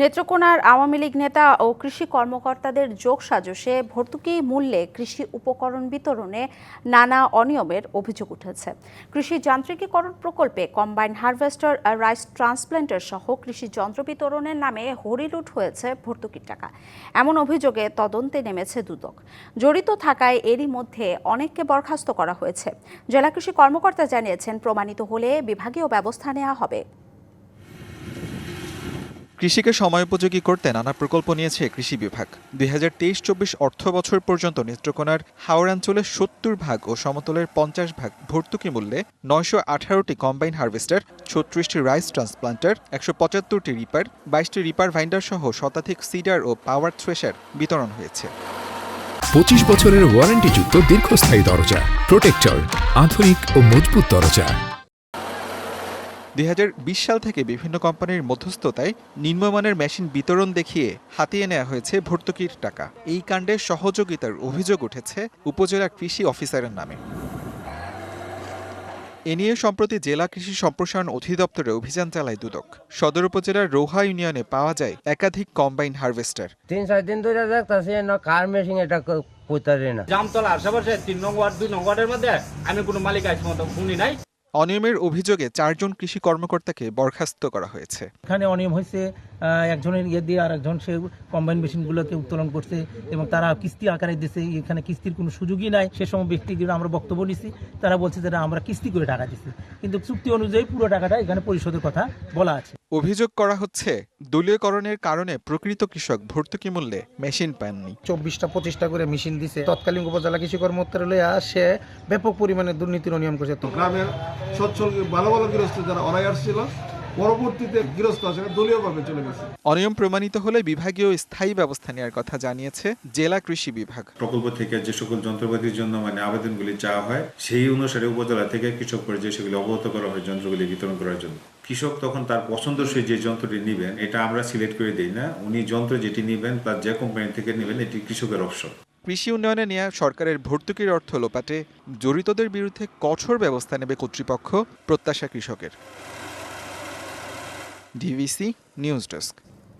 নেত্রকোনার আওয়ামী লীগ নেতা ও কৃষি কর্মকর্তাদের যোগ সাজসে ভর্তুকি মূল্যে কৃষি উপকরণ বিতরণে নানা অনিয়মের অভিযোগ উঠেছে। কৃষি যান্ত্রিকীকরণ প্রকল্পে কম্বাইন হারভেস্টার, রাইস ট্রান্সপ্ল্যান্টার সহ কৃষি যন্ত্র বিতরণের নামে হরিলুট হয়েছে ভর্তুকির টাকা। এমন অভিযোগে তদন্তে নেমেছে দুদক। জড়িত থাকায় এরই মধ্যে অনেককে বরখাস্ত করা হয়েছে। জেলা কৃষি কর্মকর্তা জানিয়েছেন, প্রমাণিত হলে বিভাগীয় ব্যবস্থা নেওয়া হবে। কৃষিকে সময়োপযোগী করতে নানা প্রকল্প নিয়েছে কৃষি বিভাগ। দুই হাজার তেইশ চব্বিশ অর্থ বছর পর্যন্ত নেত্রকোনার হাওড়াঞ্চলের সত্তর ভাগ ও সমতলের পঞ্চাশ ভাগ ভর্তুকি মূল্যে নয়শো আঠারোটি কম্বাইন হারভেস্টার, ছত্রিশটি রাইস ট্রান্সপ্লান্টার, একশো পঁচাত্তরটি রিপার, বাইশটি রিপার ভাইন্ডার সহ শতাধিক সিডার ও পাওয়ার থ্রেশার বিতরণ হয়েছে। পঁচিশ বছরের ওয়ারেন্টিযুক্ত দীর্ঘস্থায়ী দরজা, প্রোটেক্টর, আধুনিক ও মজবুত দরজা। দুই হাজার বিশ সাল থেকে বিভিন্ন কোম্পানির মধ্যস্থতায় নিম্নমানের মেশিন বিতরণ দেখিয়ে হাতিয়ে নেওয়া হয়েছে ভর্তুকির টাকা। এই কাণ্ডে সহযোগিতার অভিযোগ উঠেছে উপজেলা কৃষি অফিসারের নামে। এ নিয়ে সম্প্রতি জেলা কৃষি সম্প্রসারণ অধিদপ্তরে অভিযান চালায় দুদক। সদর উপজেলার রোহা ইউনিয়নে পাওয়া যায় একাধিক কম্বাইন হারভেস্টার। তিন চার দিন ধরে দেখতেছি না কার মেশিন এটা পৈতারি না। জামতলা আশেপাশে তিন নং ওয়ার্ড দুই নং ওয়ার্ডের মধ্যে আমি কোনো মালিক আছে মতো শুনি নাই। অনিয়মের অভিযোগে চারজন কৃষি কর্মকর্তাকে বরখাস্ত করা হয়েছে। এখানে অনিয়ম হয়েছে একজনের ইয়ে দিয়ে আর একজন সে কম্বাইন মেশিনগুলোকে উত্তোলন করছে এবং তারা কিস্তি আকারে দিছে, এখানে কিস্তির কোনো সুযোগই নাই। সে সময় ব্যক্তিগুলো আমরা বক্তব্য নিছি, তারা বলছে যে আমরা কিস্তি করে টাকা দিচ্ছি কিন্তু চুক্তি অনুযায়ী পুরো টাকাটা এখানে পরিশোধের কথা বলা আছে। অভিযোগ করা হচ্ছে দলীয়করণের কারণে প্রকৃত কৃষক ভর্তুকি মূল্যে মেশিন পাননি। চব্বিশটা পঁচিশটা করে মেশিন দিছে। তৎকালীন উপজেলা কৃষি কর্মকর্তা লইয়া সে ব্যাপক পরিমাণে দুর্নীতির অনিয়ম করছে। তো গ্রামের সচ্ছল ভালো ভালো গৃহস্থ যারা অনায়ার ছিল পরবর্তীতে গৃহস্থ আছে দলীয়ভাবে চলে গেছে। অনিয়ম প্রমাণিত হলে বিভাগীয় স্থায়ী ব্যবস্থা নেওয়ার কথা জানিয়েছে জেলা কৃষি বিভাগ। প্রকল্প থেকে যে সকল যন্ত্রপাতির জন্য মানে আবেদনগুলি চাওয়া হয় সেই অনুসারে উপজেলা থেকে কৃষক পর্যায়ে সেগুলি অবগত করা হয় যন্ত্রগুলি বিতরণ করার জন্য। কৃষক তখন তার পছন্দসই যে যন্ত্রটি নেবেন, এটা আমরা সিলেক্ট করে দিই না। উনি যন্ত্র যেটি নেবেন তার যে কোম্পানি থেকে নেবেন, এটি কৃষকের অপশন কৃষি উন্নয়নে নেওয়া সরকারের ভর্তুকির অর্থ লোপাটে জড়িতদের বিরুদ্ধে কঠোর ব্যবস্থা নেবে কর্তৃপক্ষ প্রত্যাশা কৃষকের। DVC news desk